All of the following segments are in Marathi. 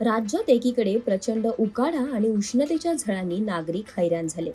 राज्यात एकीकडे प्रचंड उकाडा आणि उष्णतेच्या झळांनी नागरिक हैराण झाले.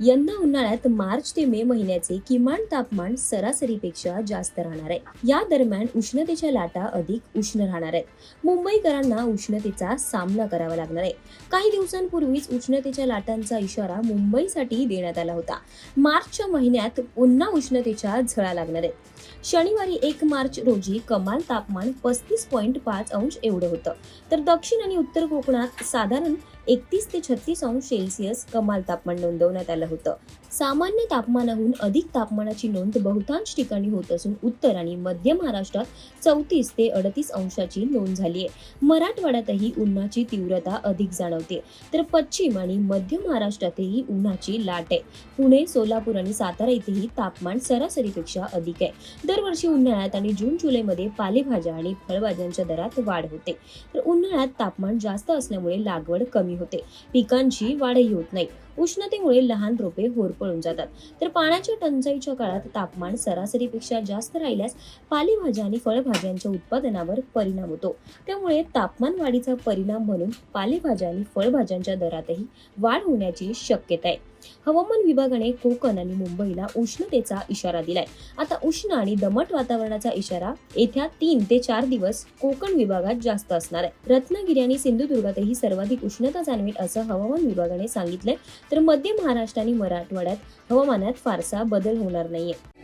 यंदा उन्हाळ्यात मार्च ते मे महिन्याचे किमान तापमान सरासरीपेक्षा जास्त राहणार आहे. या दरम्यान उष्णतेच्या लाटा अधिक उष्ण राहणार आहेत. मुंबईकरांना उष्णतेचा सामना करावा लागणार आहे. काही दिवसांपूर्वीच उष्णतेच्या लाटांचा इशारा मुंबईसाठी देण्यात आला होता. मार्चच्या महिन्यात पुन्हा उष्णतेच्या झळा लागणार आहेत शनिवारी एक मार्च रोजी कमाल तापमान पस्तीस पॉईंट पाच अंश एवढं होतं. तर दक्षिण आणि उत्तर कोकणात साधारण एकतीस ते छत्तीस अंश सेल्सिअस कमाल तापमान नोंदवण्यात आलं होतं. सामान्य तापमानाहून अधिक तापमानाची नोंद बहुतांश ठिकाणी होत असून उत्तर आणि मध्य महाराष्ट्रात चौतीस ते अडतीस अंशाची नोंद झाली आहे मराठवाड्यातही उन्हाची तीव्रता अधिक जाणवते. तर पश्चिम आणि मध्य महाराष्ट्रातही उन्हाची लाट आहे. पुणे सोलापूर आणि सातारा इथेही तापमान सरासरीपेक्षा अधिक आहे. दरवर्षी उन्हाळ्यात आणि जून जुलैमध्ये पालेभाज्या आणि फळभाज्यांच्या दरात वाढ होते. तर उन्हाळ्यात तापमान जास्त असल्यामुळे लागवड कमी होते. पिकांची वाढही होत नाही. उष्णतेमुळे लहान रोपे होरपळून जातात. तर पाण्याच्या टंचाईच्या काळात तापमान सरासरीपेक्षा जास्त राहिल्यास पालेभाज्या आणि फळभाज्यांच्या उत्पादनावर परिणाम होतो. त्यामुळे तापमान वाढीचा परिणाम म्हणून पालेभाज्या आणि फळभाज्यांच्या दरातही वाढ होण्याची शक्यता आहे. हवामान विभागाने कोकण आणि मुंबईला उष्णतेचा इशारा दिलाय. आता उष्ण आणि दमट वातावरणाचा इशारा येत्या तीन ते चार दिवस कोकण विभागात जास्त असणार आहे. रत्नागिरी आणि सिंधुदुर्गातही सर्वाधिक उष्णता जाणवेल असं हवामान विभागाने सांगितलंय. तर मध्य महाराष्ट्र आणि मराठवाड्यात हवामानात फारसा बदल होणार नाहीये.